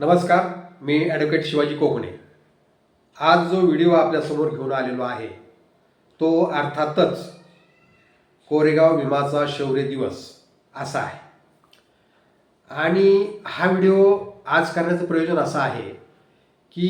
नमस्कार मी ॲडव्होकेट शिवाजी कोकणे. आज जो व्हिडिओ आपल्यासमोर घेऊन आलेलो आहे तो अर्थातच कोरेगाव भीमाचा शौर्य दिवस असा आहे. आणि हा व्हिडिओ आज करण्याचं प्रयोजन असं आहे की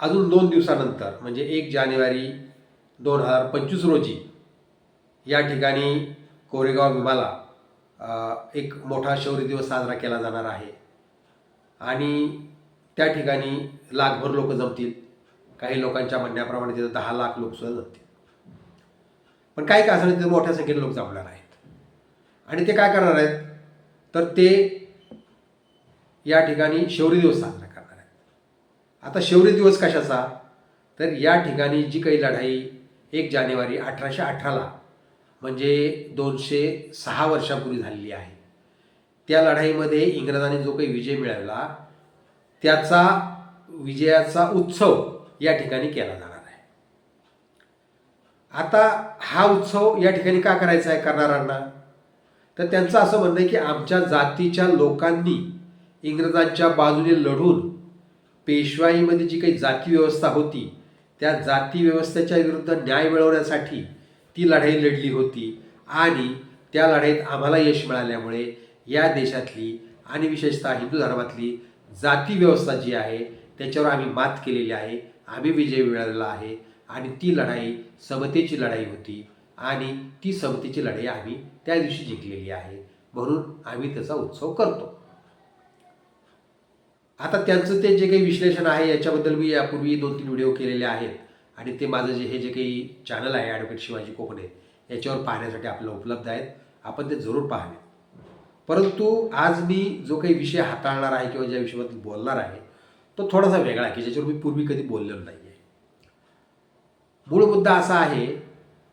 अजून दोन दिवसानंतर म्हणजे एक जानेवारी दोन हजार पंचवीस रोजी या ठिकाणी कोरेगाव भीमाला एक मोठा शौर्य दिवस साजरा केला जाणार आहे. आणि त्या ठिकाणी लाखभर लोक जमतील. काही लोकांच्या म्हणण्याप्रमाणे तिथं दहा लाख लोकसुद्धा जमतील. पण काही का असं तिथे मोठ्या संख्येने लोक जमणार आहेत. आणि ते काय करणार आहेत? तर ते या ठिकाणी शौर्य दिवस साजरा करणार आहेत. आता शौर्य दिवस कशाचा? तर या ठिकाणी जी काही लढाई एक जानेवारी अठराशे अठराला म्हणजे दोनशे सहा वर्षापूर्वी झालेली आहे. त्या लढाईमध्ये इंग्रजांनी जो काही विजय मिळवला त्याचा विजयाचा उत्सव या ठिकाणी केला जाणार आहे. आता हा उत्सव या ठिकाणी का करायचा आहे करणाऱ्यांना? तर त्यांचं असं म्हणणं आहे की आमच्या जातीच्या लोकांनी इंग्रजांच्या बाजूने लढून पेशवाईमध्ये जी काही जाती व्यवस्था होती त्या जाती व्यवस्थेच्या विरुद्ध न्याय मिळवण्यासाठी ती लढाई लढली होती आणि त्या लढाईत आम्हाला यश मिळाल्यामुळे या देशातली आणि विशेषतः हिंदू धर्मातली जाती व्यवस्था जी आहे त्याच्यावर आम्ही मात केलेली आहे. आम्ही विजय मिळवला आहे आणि ती लढाई समतेची लढाई होती आणि ती समतेची लढाई आम्ही त्या दिवशी जिंकलेली आहे. म्हणून आम्ही त्याचा उत्सव करतो. आता त्यांचं ते जे काही विश्लेषण आहे याच्याबद्दल मी यापूर्वी दोन तीन व्हिडिओ केलेले आहेत आणि ते माझं जे हे जे काही चॅनल आहे ॲडव्होकेट शिवाजी कोकणे याच्यावर पाहण्यासाठी आपल्याला उपलब्ध आहेत. आपण ते जरूर पाहावे. परंतु आज मी जो काही विषय हाताळणार आहे किंवा ज्या विषयाबद्दल बोलणार आहे तो थोडासा वेगळा आहे की ज्याच्यावर मी पूर्वी कधी बोललेलो नाही आहे मूळ मुद्दा असा आहे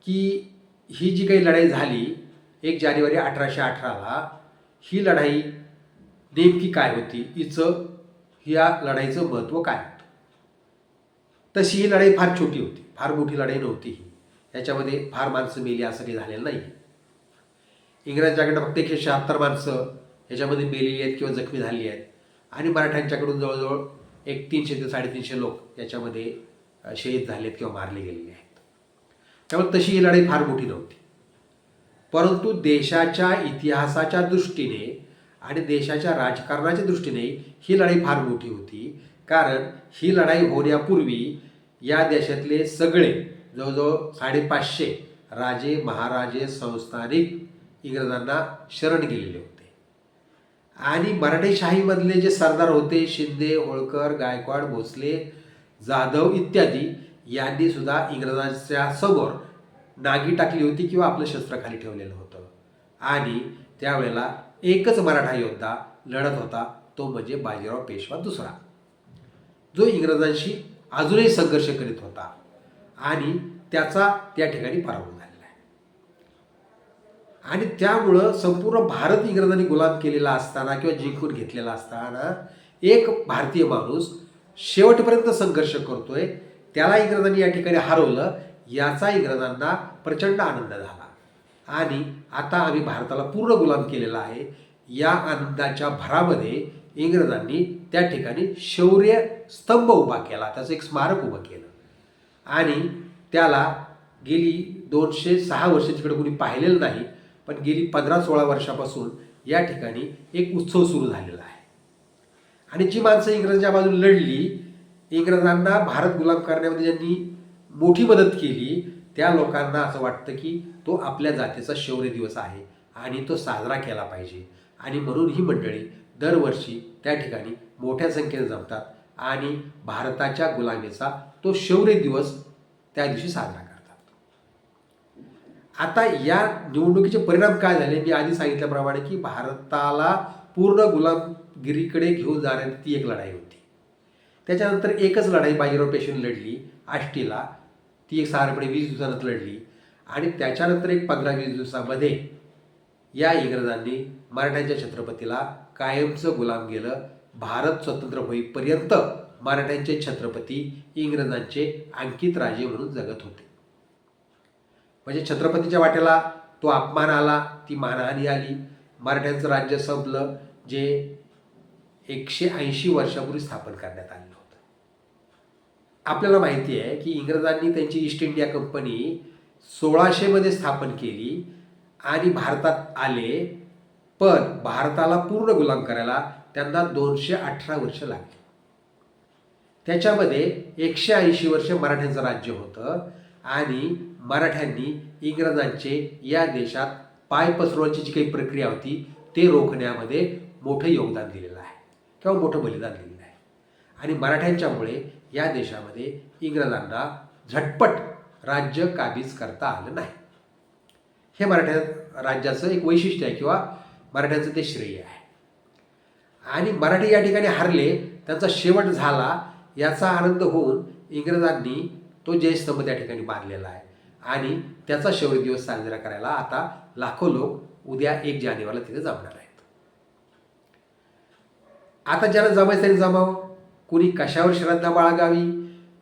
की ही जी काही लढाई झाली एक जानेवारी अठराशे अठराला ही लढाई नेमकी काय होती? हिचं या लढाईचं महत्त्व काय होतं? तशी ही लढाई फार छोटी होती फार मोठी लढाई नव्हती ही. याच्यामध्ये फार माणसं मेली असं काही झालेलं नाही इंग्रजांच्याकडे फक्त एकशे शहात्तर माणसं याच्यामध्ये मेलेली आहेत किंवा जखमी झाली आहेत. आणि मराठ्यांच्याकडून जवळजवळ एक तीनशे ते साडेतीनशे लोक याच्यामध्ये शहीद झालेत किंवा मारले गेलेले आहेत. त्यामुळे तशी ही लढाई फार मोठी नव्हती. परंतु देशाच्या इतिहासाच्या दृष्टीने आणि देशाच्या राजकारणाच्या दृष्टीने ही लढाई फार मोठी होती. कारण ही लढाई होण्यापूर्वी या देशातले सगळे जवळजवळ साडेपाचशे राजे महाराजे संस्थानिक इंग्रजांना शरण गेलेले होते. आणि मराठेशाहीमधले जे सरदार होते शिंदे होळकर गायकवाड भोसले जाधव इत्यादी यांनी सुद्धा इंग्रजांच्या समोर नागी टाकली होती किंवा आपलं शस्त्र खाली ठेवलेलं होतं. आणि त्यावेळेला एकच मराठा योद्धा लढत होता तो म्हणजे बाजीराव पेशवा दुसरा. जो इंग्रजांशी अजूनही संघर्ष करीत होता. आणि त्याचा त्या ठिकाणी पराभव आणि त्यामुळं संपूर्ण भारत इंग्रजांनी गुलाम केलेला असताना किंवा जिंकून घेतलेला असताना एक भारतीय माणूस शेवटपर्यंत संघर्ष करतोय. त्याला इंग्रजांनी या ठिकाणी हरवलं. याचा इंग्रजांना प्रचंड आनंद झाला. आणि आता आम्ही भारताला पूर्ण गुलाम केलेला आहे. या आनंदाच्या भरामध्ये इंग्रजांनी त्या ठिकाणी शौर्य स्तंभ उभा केला. त्याचं एक स्मारक उभं केलं. आणि त्याला गेली दोनशे सहा वर्ष तिकडे कोणी पाहिलेलं नाही. पण गेली पंधरा सोळा वर्षापासून या ठिकाणी एक उत्सव सुरू झालेला आहे. आणि जी माणसं इंग्रजांच्या बाजूने लढली इंग्रजांना भारत गुलाम करण्यामध्ये ज्यांनी मोठी मदत केली त्या लोकांना असं वाटतं की तो आपल्या जातीचा शौर्य दिवस आहे आणि तो साजरा केला पाहिजे. आणि म्हणून ही मंडळी दरवर्षी त्या ठिकाणी मोठ्या संख्येने जमतात आणि भारताच्या गुलामीचा तो शौर्य दिवस त्या दिवशी साजरा करतात. आता या निवडणुकीचे परिणाम काय झाले? मी आधी सांगितल्याप्रमाणे की भारताला पूर्ण गुलामगिरीकडे घेऊन जाण्याची ती एक लढाई होती. त्याच्यानंतर एकच लढाई बाजीराव पेशून लढली आष्टीला. ती एक साधारणपणे वीस दिवसानंतर लढली. आणि त्याच्यानंतर एक पंधरा वीस दिवसामध्ये या इंग्रजांनी मराठ्यांच्या छत्रपतीला कायमचं गुलाम गेलं भारत स्वतंत्र होईपर्यंत मराठ्यांचे छत्रपती इंग्रजांचे अंकित राजे म्हणून जगत होते. म्हणजे छत्रपतीच्या वाट्याला तो अपमान आला ती मानहानी आली. मराठ्यांचं राज्य संपलं जे एकशे ऐंशी वर्षापूर्वी स्थापन करण्यात आलेलं होतं. आपल्याला माहिती आहे की इंग्रजांनी त्यांची ईस्ट इंडिया कंपनी सोळाशेमध्ये स्थापन केली आणि भारतात आले पण भारताला पूर्ण गुलाम करायला त्यांना दोनशे अठरा वर्ष लागली. त्याच्यामध्ये एकशे ऐंशी वर्ष मराठ्यांचं राज्य होतं आणि मराठ्यांनी इंग्रजांचे या देशात पाय पसरवण्याची जी काही प्रक्रिया होती ते रोखण्यामध्ये मोठं योगदान दिलेलं आहे किंवा मोठं बलिदान दिलेलं आहे. आणि मराठ्यांच्यामुळे या देशामध्ये इंग्रजांना झटपट राज्य काबीज करता आलं नाही. हे मराठ्या राज्याचं एक वैशिष्ट्य आहे किंवा मराठ्यांचं ते श्रेय आहे. आणि मराठी या ठिकाणी हरले त्यांचा शेवट झाला याचा आनंद होऊन इंग्रजांनी तो जयस्तंभ त्या ठिकाणी बांधलेला आहे. आणि त्याचा शौर्य दिवस साजरा करायला आता लाखो लोक उद्या एक जानेवारीला तिथे जमणार आहेत. आता ज्याला जमायचं त्यांनी जमावं. कुणी कशावर श्रद्धा बाळगावी?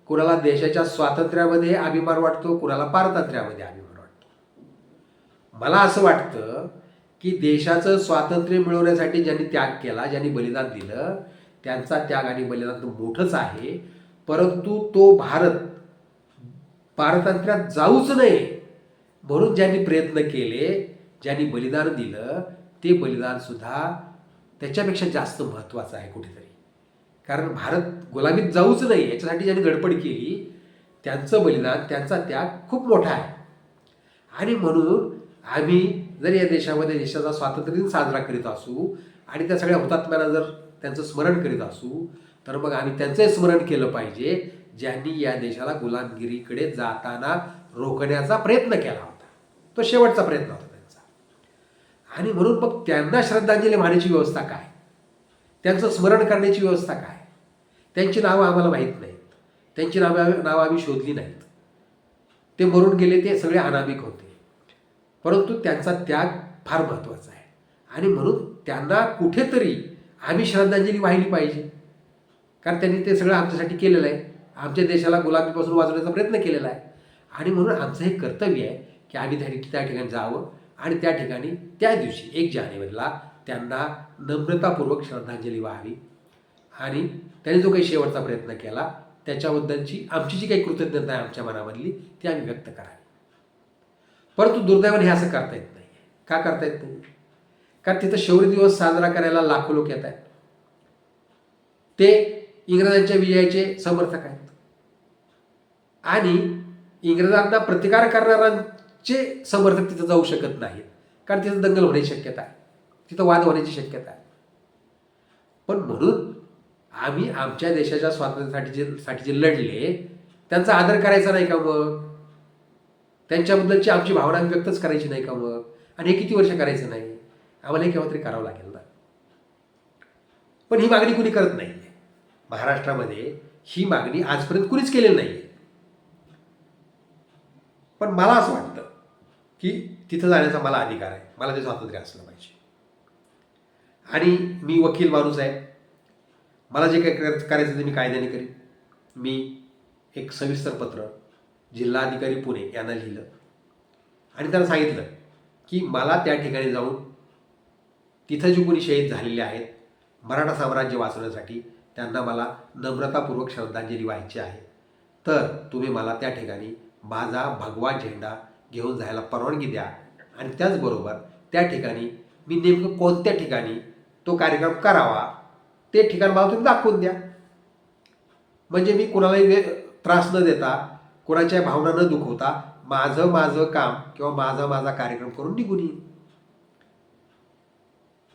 कुणाला देशाच्या स्वातंत्र्यामध्ये अभिमान वाटतो? कुणाला पारतंत्र्यामध्ये अभिमान वाटतो? मला असं वाटतं की देशाचं स्वातंत्र्य मिळवण्यासाठी ज्यांनी त्याग केला ज्यांनी बलिदान दिलं त्यांचा त्याग आणि बलिदान तर मोठंच आहे. परंतु तो भारत पारतंत्र्यात जाऊच नये. म्हणून ज्यांनी प्रयत्न केले ज्यांनी बलिदान दिलं ते बलिदान सुद्धा त्याच्यापेक्षा जास्त महत्त्वाचं आहे कुठेतरी. कारण भारत गुलामीत जाऊच नाही याच्यासाठी ज्यांनी धडपड केली त्यांचं बलिदान त्यांचा त्याग खूप मोठा आहे. आणि म्हणून आम्ही जर या देशामध्ये देशाचा स्वातंत्र्य दिन साजरा करीत असू आणि त्या सगळ्या हुतात्म्यांना जर त्यांचं स्मरण करीत असू तर मग आम्ही त्यांचंही स्मरण केलं पाहिजे. ज्यांनी या देशाला गुलामगिरीकडे जाताना रोखण्याचा प्रयत्न केला होता. तो शेवटचा प्रयत्न होता त्यांचा. आणि म्हणून मग त्यांना श्रद्धांजली वाहण्याची व्यवस्था काय? त्यांचं स्मरण करण्याची व्यवस्था काय? त्यांची नावं आम्हाला माहीत नाहीत. त्यांची नावं नावं आम्ही शोधली नाहीत. ते मरून गेले ते सगळे अनामिक होते. परंतु त्यांचा त्याग फार महत्त्वाचा आहे. आणि म्हणून त्यांना कुठेतरी आम्ही श्रद्धांजली वाहिली पाहिजे. कारण त्यांनी ते सगळं आमच्यासाठी केलेलं आहे. आमच्या देशाला गुलामीपासून वाचवण्याचा प्रयत्न केलेला आहे. आणि म्हणून आमचं हे कर्तव्य आहे की आम्ही त्या त्या ठिकाणी जावं आणि त्या ठिकाणी त्या दिवशी एक जानेवारीला त्यांना नम्रतापूर्वक श्रद्धांजली व्हावी. आणि त्यांनी जो काही शेवटचा प्रयत्न केला त्याच्याबद्दलची आमची जी काही कृतज्ञता आहे आमच्या मनामधली ती आम्ही व्यक्त करावी. परंतु दुर्दैवाने हे असं करता येत नाही का करता येत नाही कारण तिथं शौर्य दिवस साजरा करायला लाखो लोक येत आहेत. ते इंग्रजांच्या विजयाचे समर्थक आहेत. आणि इंग्रजांना प्रतिकार करणाऱ्यांचे समर्थक तिथं जाऊ शकत नाहीत. कारण तिथं दंगल होण्याची शक्यता आहे. तिथं वाद होण्याची शक्यता आहे. पण म्हणून आम्ही आमच्या देशाच्या स्वातंत्र्यासाठी जे साठी जे लढले त्यांचा आदर करायचा नाही का मग? त्यांच्याबद्दलची आमची भावना व्यक्तच करायची नाही का मग? आणि हे किती वर्ष करायचं नाही? आम्हाला हे केव्हा तरी करावं लागेल ना? पण ही मागणी कुणी करत नाही महाराष्ट्रामध्ये ही मागणी आजपर्यंत कुणीच केलेली नाही आहे पण मला असं वाटतं की तिथं जाण्याचा मला अधिकार आहे. मला ते स्वातंत्र्य असलं पाहिजे. आणि मी वकील माणूस आहे. मला जे काही करायचं ते मी कायद्याने करीन. मी एक सविस्तर पत्र जिल्हाधिकारी पुणे यांना लिहिलं. आणि त्यांना सांगितलं की मला त्या ठिकाणी जाऊन तिथं जे कोणी शहीद झालेले आहेत मराठा साम्राज्य वाचवण्यासाठी त्यांना मला नम्रतापूर्वक श्रद्धांजली व्हायची आहे. तर तुम्ही मला त्या ठिकाणी माझा भगवा झेंडा घेऊन जायला परवानगी द्या. आणि त्याचबरोबर त्या ठिकाणी मी नेमकं कोणत्या ठिकाणी तो कार्यक्रम करावा ते ठिकाण मला तुम्ही दाखवून द्या. म्हणजे मी कुणालाही वे त्रास न देता कुणाच्या भावना न दुखवता माझं माझं काम किंवा माझा माझा कार्यक्रम करून निघून येईन.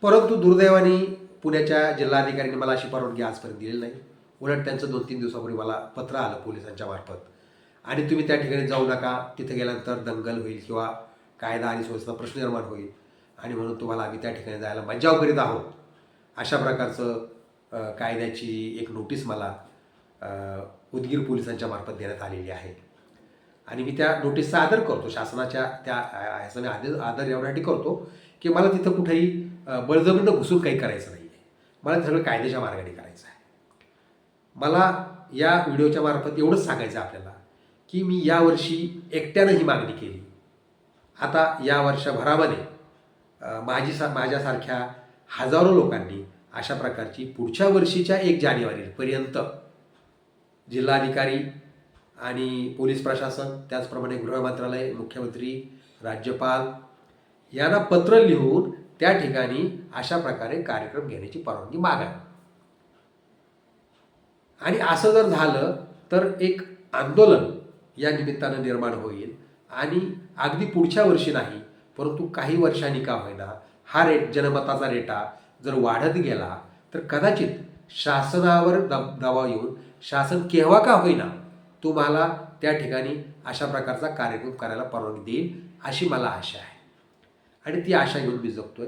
परंतु दुर्दैवाने पुण्याच्या जिल्हाधिकाऱ्यांनी मला अशी परवानगी आजपर्यंत दिलेली नाही. उलट त्यांचं दोन तीन दिवसापूर्वी मला पत्र आलं पोलिसांच्या मार्फत. आणि तुम्ही त्या ठिकाणी जाऊ नका. तिथे गेल्यानंतर दंगल होईल किंवा कायदा आणि सुव्यवस्था प्रश्न निर्माण होईल. आणि म्हणून तुम्हाला आम्ही त्या ठिकाणी जायला मज्जाव करीत आहोत. अशा प्रकारचं कायद्याची एक नोटीस मला उदगीर पोलिसांच्या मार्फत देण्यात आलेली आहे. आणि मी त्या नोटीसचा आदर करतो. शासनाच्या त्या ह्याचा मी आदर आदर एवढ्यासाठी करतो की मला तिथं कुठेही बळजबरीनं घुसून काही करायचं नाही आहे मला ते सगळं कायद्याच्या मार्गाने करायचं आहे. मला या व्हिडिओच्या मार्फत एवढंच सांगायचं आपल्याला. की मी यावर्षी एकट्यानं ही मागणी केली. आता या वर्षभरामध्ये माझी सा माझ्यासारख्या हजारो लोकांनी अशा प्रकारची पुढच्या वर्षीच्या एक जानेवारीपर्यंत जिल्हाधिकारी आणि पोलीस प्रशासन त्याचप्रमाणे गृह मंत्रालय मुख्यमंत्री राज्यपाल यांना पत्र लिहून त्या ठिकाणी अशा प्रकारे कार्यक्रम घेण्याची परवानगी मागा आणि असं जर झालं तर एक आंदोलन या निमित्तानं निर्माण होईल. आणि अगदी पुढच्या वर्षी नाही परंतु काही वर्षांनी का होईना हा रेट जनमताचा रेटा जर वाढत गेला तर कदाचित शासनावर दब दबाव येऊन शासन केव्हा का होईना तुम्हाला त्या ठिकाणी अशा प्रकारचा कार्यक्रम करायला परवानगी देईल अशी मला आशा आहे. आणि ती आशा घेऊन मी जगतोय.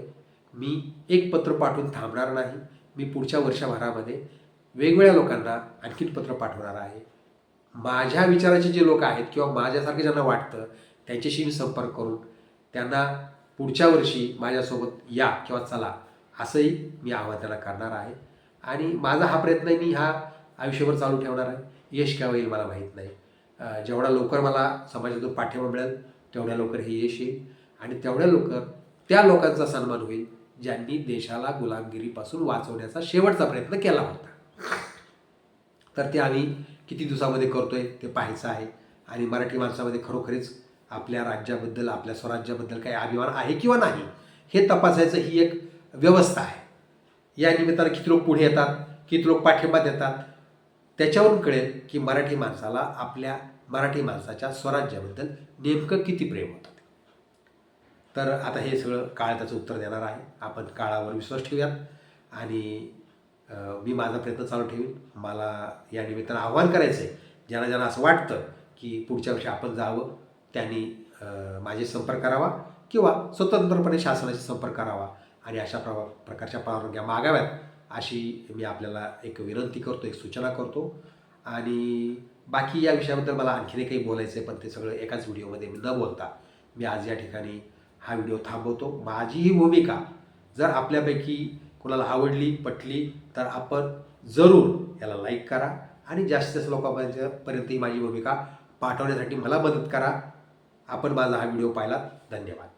मी एक पत्र पाठवून थांबणार नाही. मी पुढच्या वर्षभरामध्ये वेगवेगळ्या लोकांना आणखीन पत्र पाठवणार आहे. माझ्या विचाराचे जे लोक आहेत किंवा माझ्यासारखे ज्यांना वाटतं त्यांच्याशी मी संपर्क करून त्यांना पुढच्या वर्षी माझ्यासोबत या किंवा चला असंही मी आव्हान त्यांना करणार आहे. आणि माझा हा प्रयत्न मी हा आयुष्यभर चालू ठेवणार आहे. यश काय होईल मला माहीत नाही. जेवढा लवकर मला समाजातून पाठिंबा मिळेल तेवढ्या लवकर हे यश येईल. आणि तेवढ्या लवकर त्या लोकांचा सन्मान होईल ज्यांनी देशाला गुलामगिरीपासून वाचवण्याचा शेवटचा प्रयत्न केला होता. तर ते आम्ही किती दिवसामध्ये करतोय ते पाहायचं आहे. आणि मराठी माणसामध्ये खरोखरीच आपल्या राज्याबद्दल आपल्या स्वराज्याबद्दल काही अभिमान आहे किंवा नाही हे तपासायचं ही एक व्यवस्था आहे. या निमित्तानं किती लोक पुढे येतात किती लोक पाठिंबा देतात त्याच्यावरून कळेल की मराठी माणसाला आपल्या मराठी माणसाच्या स्वराज्याबद्दल नेमकं किती प्रेम होतं. तर आता हे सगळं काळ त्याचं उत्तर देणार आहे. आपण काळावर विश्वास ठेवूयात. आणि मी माझा प्रयत्न चालू ठेवीन. मला या निमित्तानं आव्हान करायचं आहे ज्यांना ज्यांना असं वाटतं की पुढच्या वर्षी आपण जावं त्यांनी माझे संपर्क करावा किंवा स्वतंत्रपणे शासनाशी संपर्क करावा. आणि अशा प्र प्रकारच्या परवानग्या मागाव्यात अशी मी आपल्याला एक विनंती करतो एक सूचना करतो. आणि बाकी या विषयाबद्दल मला आणखीनही काही बोलायचं आहे पण ते सगळं एकाच व्हिडिओमध्ये मी न बोलता मी आज या ठिकाणी हा व्हिडिओ थांबवतो. माझी ही भूमिका जर आपल्यापैकी कुणाला आवडली पटली तर आपण जरूर याला लाईक करा आणि जास्तीत जास्त लोकांपर्यंत पर्यंत ही माझी भूमिका पाठवण्यासाठी मला मदत करा. आपण माझा हा व्हिडिओ पाहिला धन्यवाद.